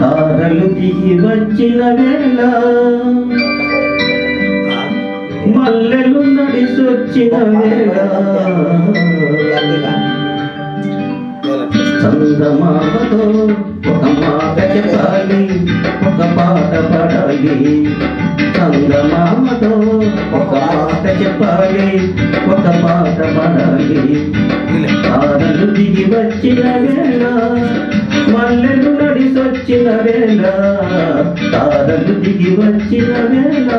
తారలు దిగి వచ్చిన వేళ మల్లెలు నడిసొచ్చిన వేళ. చందమామతో ఒక మాట చెప్పాలి ఒక పాట పాడాలి. చందమామతో ఒక మాట చెప్పాలి ఒక పాట పాడాలి. తారలు దిగి వచ్చిన వేళ మల్లెలు నడిసొచ్చిన వేళ తారలు దిగి వచ్చిన వేళ.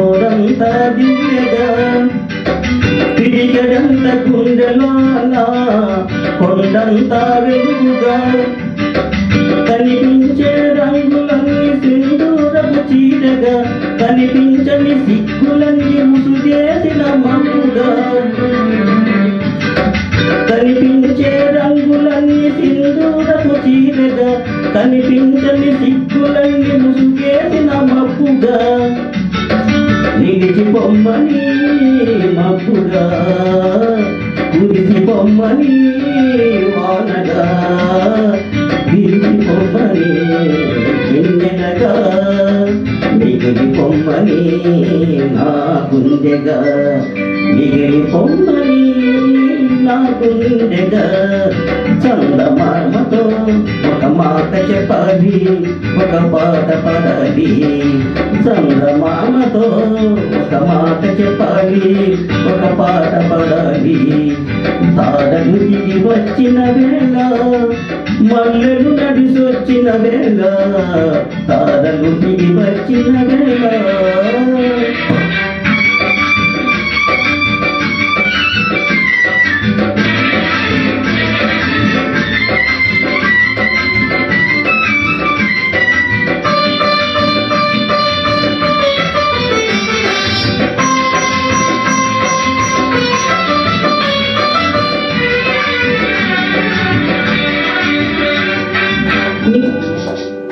ఊరంతా తిరిగడంత గుండెలోన కొండంత వెలుగుగా కనిపించే రంగులన్నీ సింధూరపు చీరగా కనిపించని దిక్కులన్నీ సిగ్గులన్నీ ముసుగేసిన మబ్బుగా. నిలిచి పొమ్మని మబ్బుగా. కురిసి పొమ్మని వానగా. విరిసి పొమ్మని గిన్నెలగా మిగిలి పొమ్మని నా గుండెగా. మిగిలి పొమ్మని నా గుండెగా. చందమామతో మాట చెప్పది ఒక పాట పడాలి చంద్రమామతో ఒక మాట చెప్పది ఒక పాట పడాలి తారలు వచ్చిన వేళ మల్లెలు నడిసొచ్చిన వేళ తారలు వచ్చిన వేళ.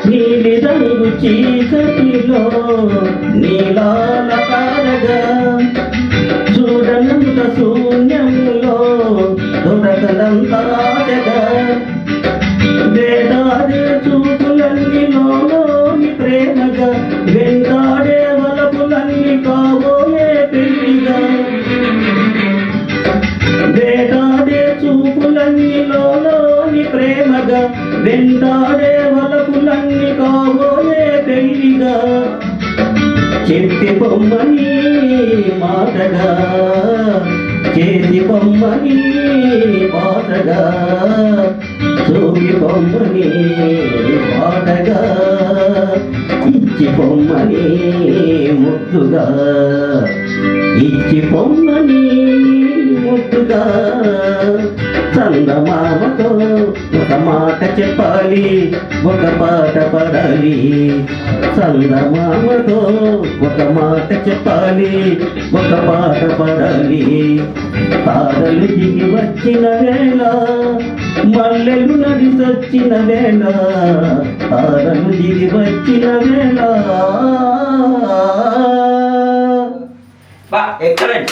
నీలి రంగు చీకటిలో నీలాల తారగా చూడనంత శూన్యంలో దొరకనంత రాజగా వేదాడే చూపులన్నీ లోని ప్రేమగా వెంటాడే వలపులన్నీ కాబోయే పెళ్ళిగా వేటాడే చూపులన్నీ లోని ప్రేమగా వెంటాడే వల చెప్పి బొమ్మని మాటగా చేతి బొమ్మని మాటగా చూపి బొమ్మని మాటగా ఇచ్చి బొమ్మని ముద్దుగా ఇచ్చి బొమ్మని ముద్దుగా చందమామతో మాట చెప్పాలి ఒక పాట పడాలి. చందమామతో ఒక మాట చెప్పాలి ఒక పాట పడాలి. తారలు దిగి వచ్చిన వేళ మల్లెలు నడిసొచ్చిన వేళ. తారలు దిగి వచ్చిన వేళ. బా ఎక్సలెంట్